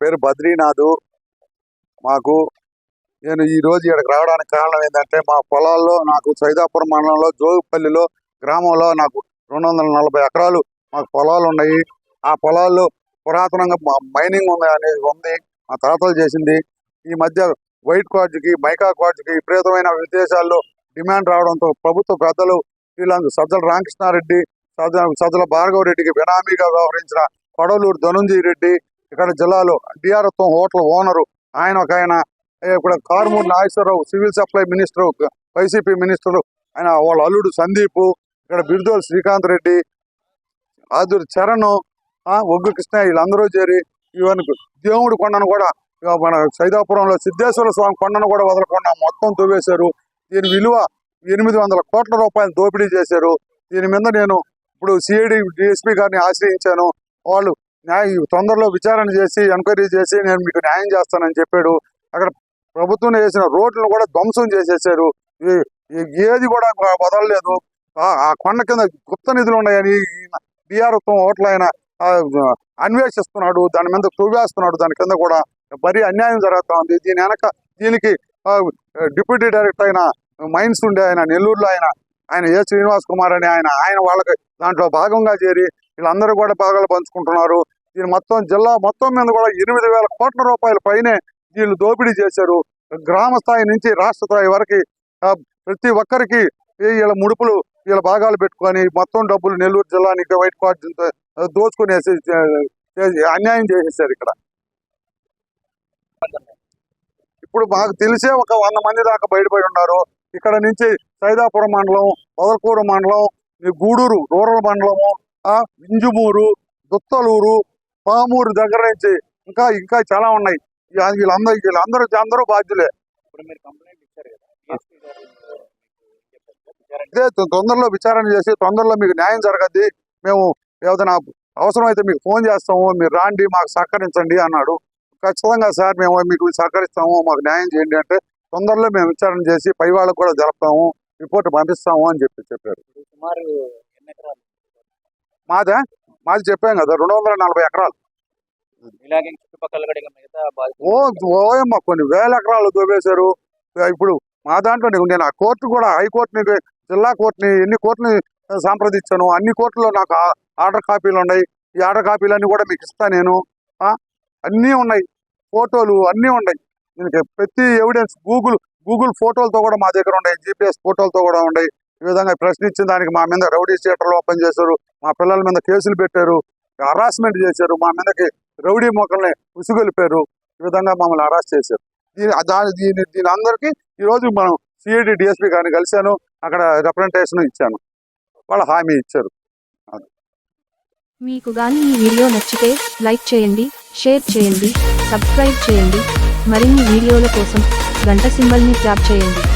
పేరు బద్రీనాథ్. మాకు నేను ఈ రోజు ఇక్కడికి రావడానికి కారణం ఏంటంటే మా పొలాల్లో నాకు సైదాపురం మండలంలో జోగుపల్లిలో గ్రామంలో నాకు రెండు వందల నలభై ఎకరాలు మాకు పొలాలు ఉన్నాయి. ఆ పొలాల్లో పురాతనంగా మైనింగ్ ఉంది అనేది ఉంది. మా తాతలు చేసింది. ఈ మధ్య వైట్ కార్డ్కి మైకా కార్డ్కి విపరీతమైన విదేశాల్లో డిమాండ్ రావడంతో ప్రభుత్వ పెద్దలు వీళ్ళందరూ సజ్జల రామకృష్ణారెడ్డి సజ్జల సజ్జల భార్గవ రెడ్డికి బినామీగా వ్యవహరించిన కొడలూరు ధనుంజయ రెడ్డి ఇక్కడ జిల్లాలో డిఆర్ఎఫ్ హోటల్ ఓనరు ఆయన ఒక ఆయన ఏ, ఇక్కడ Karumuri Nageswara Rao civil supply minister YCP minister ఆయన వాళ్ళ అల్లుడు సందీపు ఇక్కడ బిర్దోల్ శ్రీకాంత్ రెడ్డి ఆదురు చరణ్ ఆ, ఒగ్గు కృష్ణ వీళ్ళందరూ చేరి ఇవన్నీ దేవుడి కొండను కూడా మన సైదాపురంలో సిద్ధేశ్వర స్వామి కొండను కూడా వదలకుండా మొత్తం తవ్వేశారు. దీని విలువ ఎనిమిది వందల కోట్ల రూపాయలు దోపిడీ చేశారు. దీని మీద నేను ఇప్పుడు సిఐడి డిఎస్పీ గారిని ఆశ్రయించాను. వాళ్ళు న్యాయ తొందరలో విచారణ చేసి ఎంక్వైరీ చేసి నేను మీకు న్యాయం చేస్తానని చెప్పాడు. అక్కడ ప్రభుత్వం వేసిన రోడ్లను కూడా ధ్వంసం చేసేసారు. ఈ- ఏది కూడా వదలలేదు. ఆ- ఆ కొండ కింద గుప్త నిధులు ఉన్నాయని బీఆర్ ఓట్ల ఆయన అన్వేషిస్తున్నాడు. దాని మీద తవ్వేస్తున్నాడు దాని కింద కూడా మరీ అన్యాయం జరుగుతూ ఉంది దీని వెనక దీనికి డిప్యూటీ డైరెక్టర్ అయిన మైన్స్ ఉండే ఆయన నెల్లూరులో ఆయన ఆయన ఏ శ్రీనివాస్ కుమార్ అని ఆయన ఆయన వాళ్ళకి దాంట్లో భాగంగా చేరి వీళ్ళందరూ కూడా భాగాలు పంచుకుంటున్నారు. దీని మొత్తం జిల్లా మొత్తం మీద కూడా ఎనిమిది వేల కోట్ల రూపాయల పైనే వీళ్ళు దోపిడీ చేశారు. గ్రామ స్థాయి నుంచి రాష్ట్ర స్థాయి వరకు ప్రతి ఒక్కరికి వీళ్ళ ముడుపులు వీళ్ళ భాగాలు పెట్టుకొని మొత్తం డబ్బులు నెల్లూరు జిల్లానికి వైట్ కార్డు దోచుకునేసి అన్యాయం చేసేసారు ఇక్కడ. ఇప్పుడు మాకు తెలిసే ఒక వంద మంది దాకా బయటపడి ఉన్నారు. ఇక్కడ నుంచి సైదాపురం మండలం పొదలకూరు మండలం ఈ గూడూరు రూరల్ మండలము ఇంజుమూరు దుత్తలూరు పామూరు దగ్గర నుంచి ఇంకా ఇంకా చాలా ఉన్నాయి. వీళ్ళందరూ వీళ్ళందరూ అందరూ బాధ్యులే. ఇదే తొందరలో విచారణ చేసి తొందరలో మీకు న్యాయం జరగద్ది. మేము ఏదైనా అవసరం అయితే మీకు ఫోన్ చేస్తాము. మీరు రాండి మాకు సహకరించండి అన్నాడు. ఖచ్చితంగా సార్ మేము మీకు సహకరిస్తాము మాకు న్యాయం చేయండి అంటే తొందరలో మేము విచారణ చేసి పై వాళ్ళకు కూడా జరుపుతాము రిపోర్ట్ పంపిస్తాము అని చెప్పి చెప్పారు. సుమారు మాదే? మాది చెప్పాం కదా రెండు వందల నలభై ఎకరాలు. ఇలాగే చుట్టుపక్కల ఓయమ్మ కొన్ని వేల ఎకరాలు దోవేశారు ఇప్పుడు మా దాంట్లో నేను ఆ కోర్టు కూడా హైకోర్టుని జిల్లా కోర్టుని ఎన్ని కోర్టుని సంప్రదించాను అన్ని కోర్టులో నాకు ఆర్డర్ కాపీలు ఉన్నాయి. ఈ ఆర్డర్ కాపీలన్నీ కూడా మీకు ఇస్తా నేను? అన్నీ ఉన్నాయి. ఫోటోలు అన్నీ ఉన్నాయి. దీనికి ప్రతి ఎవిడెన్స్ గూగుల్ గూగుల్ ఫోటోలతో కూడా మా దగ్గర ఉన్నాయి. జీపీఎస్ ఫోటోలతో కూడా ఉన్నాయి. ఈ విధంగా ప్రశ్నించిన దానికి మా మీద రౌడీ థియేటర్లు ఓపెన్ చేశారు. మా పిల్లల మీద కేసులు పెట్టారు. హరాస్మెంట్ చేశారు. మా మీదకి రౌడీ మొక్కల్ని ఉసుగొలిపారు. ఈ విధంగా మమ్మల్ని అరెస్ట్ చేశారు. దీని దాని దీని దీని అందరికీ ఈ రోజు మనం సిఐడి డిఎస్పీ గారిని కలిశాను. అక్కడ రిప్రజెంటేషన్ ఇచ్చాను. వాళ్ళు హామీ ఇచ్చారు. మీకు కానీ ఈ వీడియో నచ్చితే లైక్ చేయండి షేర్ చేయండి సబ్స్క్రైబ్ చేయండి. మరిన్ని వీడియోల కోసం గంట సింబల్ని ట్యాప్ చేయండి.